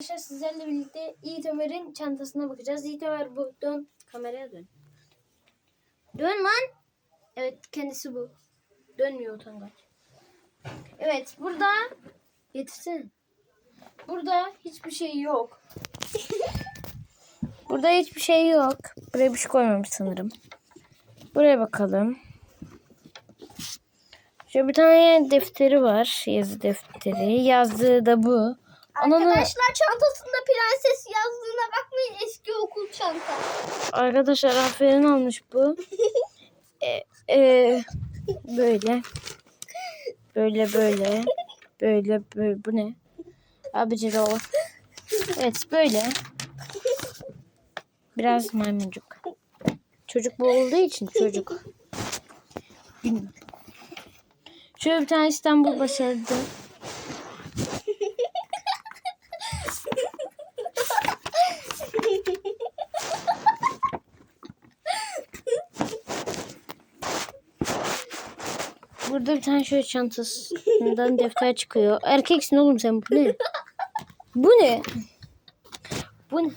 Arkadaşlar sizlerle birlikte Yiğit Ömer'in çantasına bakacağız. Yiğit Ömer bu. Dön. Kameraya dön. Dön lan. Evet kendisi bu. Dönmüyor utangaç. Evet burada getirsin. Burada hiçbir şey yok. burada hiçbir şey yok. Buraya bir şey koymamış sanırım. Buraya bakalım. Şöyle bir tane defteri var. Yazı defteri. Yazdığı da bu. Arkadaşlar çantasında prenses yazdığına bakmayın eski okul çanta. Arkadaşlar aferin almış bu. e, e, böyle. Böyle böyle. Böyle böyle. Bu ne? Abici o. Evet böyle. Biraz maymuncuk. Çocuk bu olduğu için çocuk. Şöyle bir tane İstanbul başardı. Burada bir tane şöyle çantasından defter çıkıyor. Erkeksin oğlum sen bu ne? Bu ne? Bu ne?